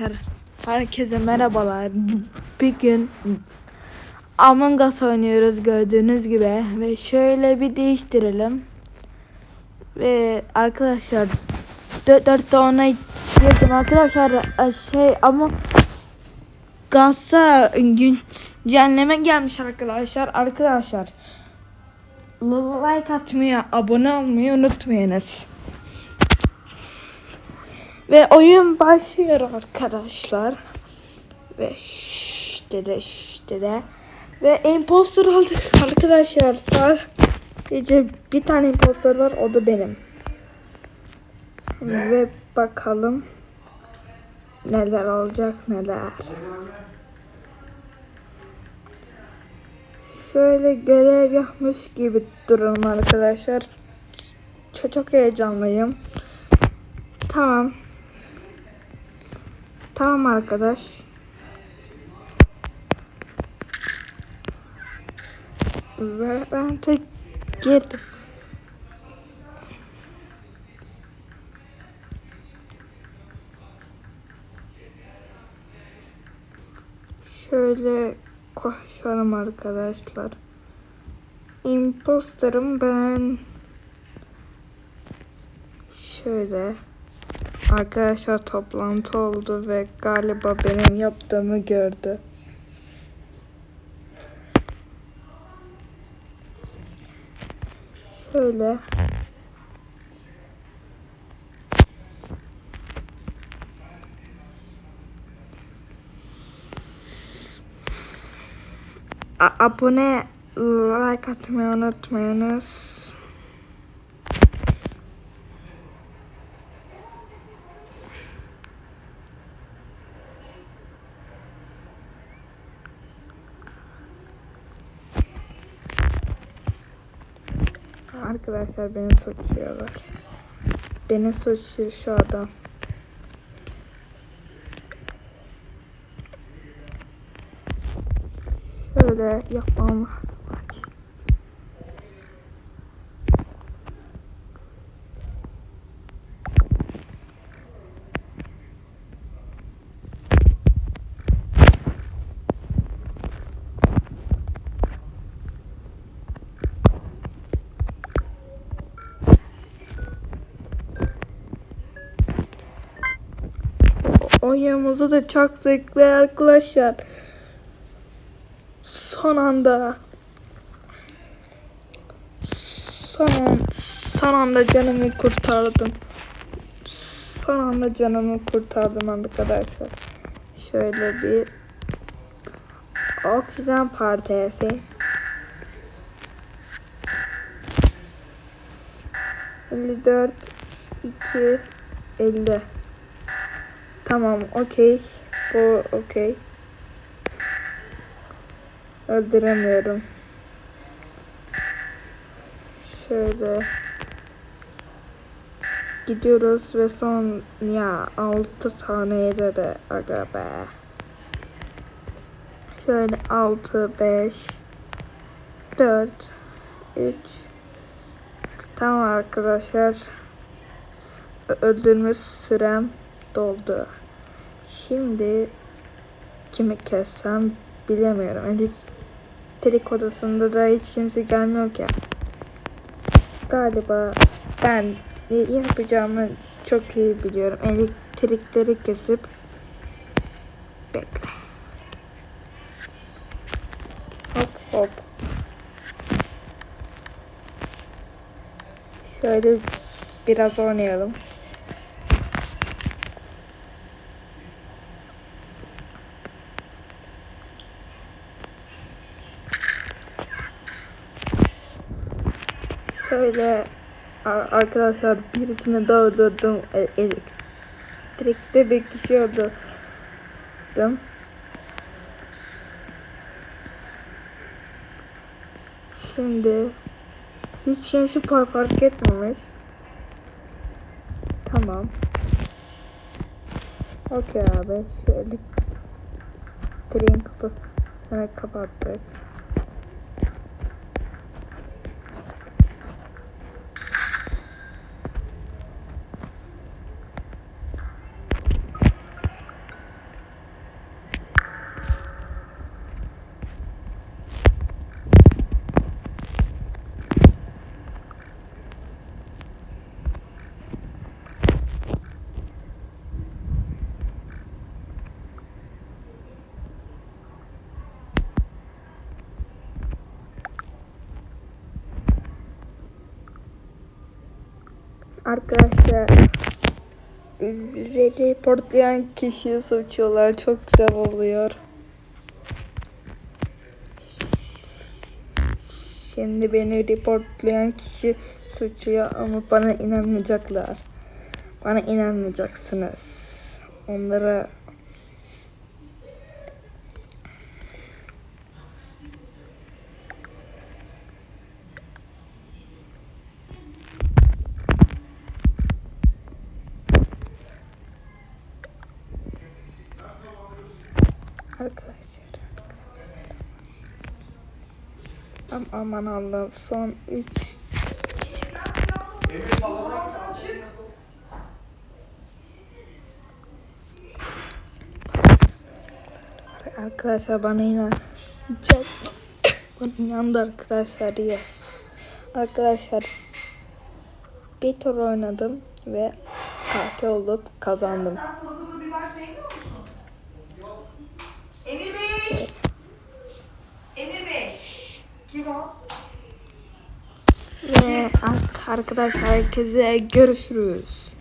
Arkadaşlar herkese merhabalar. Bir gün Among Us oynuyoruz gördüğünüz gibi ve şöyle bir değiştirelim. Ve arkadaşlar 4'te ona girdim arkadaşlar e, şey ama Gaz'a güncelleme gelmiş arkadaşlar. Arkadaşlar like atmayı, abone olmayı unutmayınız. Ve oyun başlıyor arkadaşlar. Ve işte de işte de. Ve impostor aldık arkadaşlar. Sadece bir tane impostor var o da benim. Ve bakalım neler olacak neler. Şöyle görev yapmış gibi duralım arkadaşlar. Çok, çok heyecanlıyım. Tamam. Tamam arkadaş. Ve ben de girdim. Şöyle koşalım arkadaşlar. Imposterım ben. Şöyle. Arkadaşlar toplantı oldu ve galiba benim yaptığımı gördü. Şöyle. A abone like atmayı unutmayınız. Arkadaşlar beni suçluyorlar. Beni suçluyor şu adam. Şöyle yapmam lazım. Oyunumuzu da çaktık ve arkadaşlar son anda son, son anda canımı kurtardım. Son anda canımı kurtardım arkadaşlar. Şöyle bir oksijen partisi. Elli dört iki elli. Tamam, okey. Bu okey. Öldüremiyorum. Şöyle. Gidiyoruz ve son ya 6 taneydi de aga be. Şöyle 6 5 4 3 Tamam arkadaşlar. Öldürme sürem doldu. Şimdi kimi kessem bilemiyorum. Elektrik odasında da hiç kimse gelmiyor ki. Galiba ben yapacağımı çok iyi biliyorum. Elektrikleri kesip bekle. Hop hop. Şöyle biraz oynayalım. Şöyle ar- arkadaşlar birisini daha öldürdüm. Elektrikte bir kişi öldürdüm. Şimdi hiç kimse fark, etmemiş. Tamam. Okey abi. Şu elektriğin kapısını kapattık. Arkadaşlar reportlayan kişiyi suçluyorlar. Çok güzel oluyor. Şimdi beni reportlayan kişi suçluyor ama bana inanmayacaklar. Bana inanmayacaksınız. Onlara arkadaşlar. Am aman Allah'ım son 3 Emir salona git. Arkadaşlar bana inan. bana inandı arkadaşlar yes. Arkadaşlar bir tur oynadım ve katil olup kazandım. Arkadaşlar herkese görüşürüz.